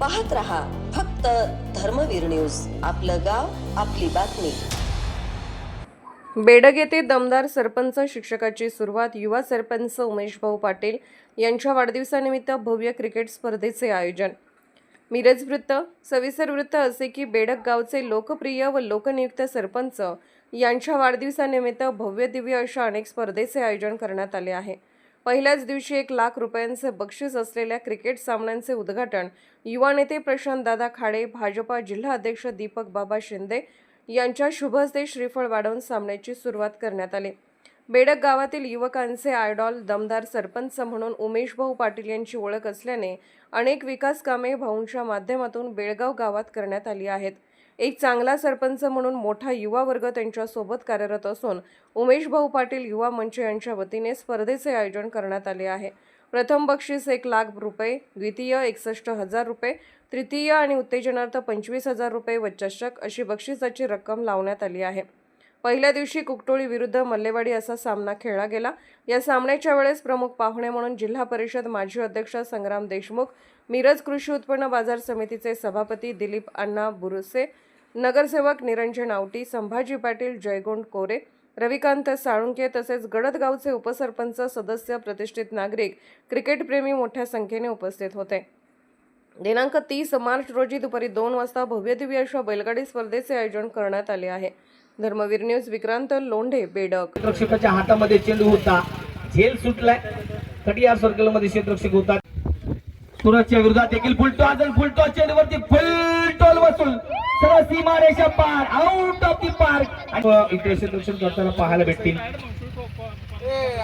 पाहत रहा फक्त धर्मवीर न्यूज. आपलं गाव आपली बातमी. बेडग येथे दमदार सरपंच शिक्षकाची सुरुवात युवा सरपंच उमेश भाऊ पाटील यांच्या वाढदिवसानिमित्त भव्य क्रिकेट स्पर्धेचे आयोजन. मिरज वृत्त सविसर वृत्त असे की बेडग गावचे लोकप्रिय व लोकनियुक्त सरपंच यांच्या वाढदिवसानिमित्त भव्य दिव्य अशा अनेक स्पर्धेचे आयोजन करण्यात आले आहे. पहिल्याच दिवशी एक लाख रुपयांचे बक्षीस असलेल्या क्रिकेट सामन्यांचे उद्घाटन युवा नेते प्रशांत दादा खाडे भाजपा जिल्हा अध्यक्ष दीपक बाबा शिंदे यांच्या शुभहस्ते श्रीफळ वाढवून सामन्याची सुरुवात करण्यात आली. बेडक गावातील युवकांचे आयडॉल दमदार सरपंच म्हणून उमेश भाऊ पाटील यांची ओळख असल्याने अनेक विकास कामे भाऊंच्या माध्यमातून बेळगाव गावात करण्यात आली आहेत. एक चांगला सरपंच म्हणून मोठा युवा वर्ग त्यांच्यासोबत कार्यरत असून उमेश भाऊ पाटील युवा मंच यांच्या वतीने स्पर्धेचे आयोजन करण्यात आले आहे. प्रथम बक्षीस एक लाख रुपये द्वितीय एकसष्ट हजार रुपये तृतीय आणि उत्तेजनार्थ पंचवीस हजार रुपये व चषक अशी बक्षिसाची रक्कम लावण्यात आली आहे. पहिल्या दिवशी कुकटोळी विरुद्ध मल्लेवाडी असा सामना खेळला गेला. या सामन्याच्या वेळेस प्रमुख पाहुणे म्हणून जिल्हा परिषद माजी अध्यक्ष संग्राम देशमुख मिरज कृषी उत्पन्न बाजार समितीचे सभापती दिलीप अण्णा बुरुसे नगरसेवक निरंजन आवटी संभाजी पाटील जयगोंड कोरे रविकांत साळुंके तसेच गडदगावचे उपसरपंच सदस्य प्रतिष्ठित नागरिक क्रिकेटप्रेमी मोठ्या संख्येने उपस्थित होते. दिनांक तीस मार्च रोजी दुपारी दोन वाजता भव्यदिव्य अशा बैलगाडी स्पर्धेचे आयोजन करण्यात आले आहे. धर्मवीर न्यूज विक्रांत लोंढे बेडक. क्षेत्ररक्षकाच्या हातामध्ये चेंडू होता. झेल सुटलाय. कडियार सर्कलमध्ये क्षेत्ररक्षक होता सुरतच्या विरोधात देखील फुलटो अजून फुलटो चेंडूवरती फुलटोल वसूल. सरळ सीमारेषा पार. आउट ऑफ दी पार्क इथे क्षेत्ररक्षण करताना पाहायला भेटतील. ए,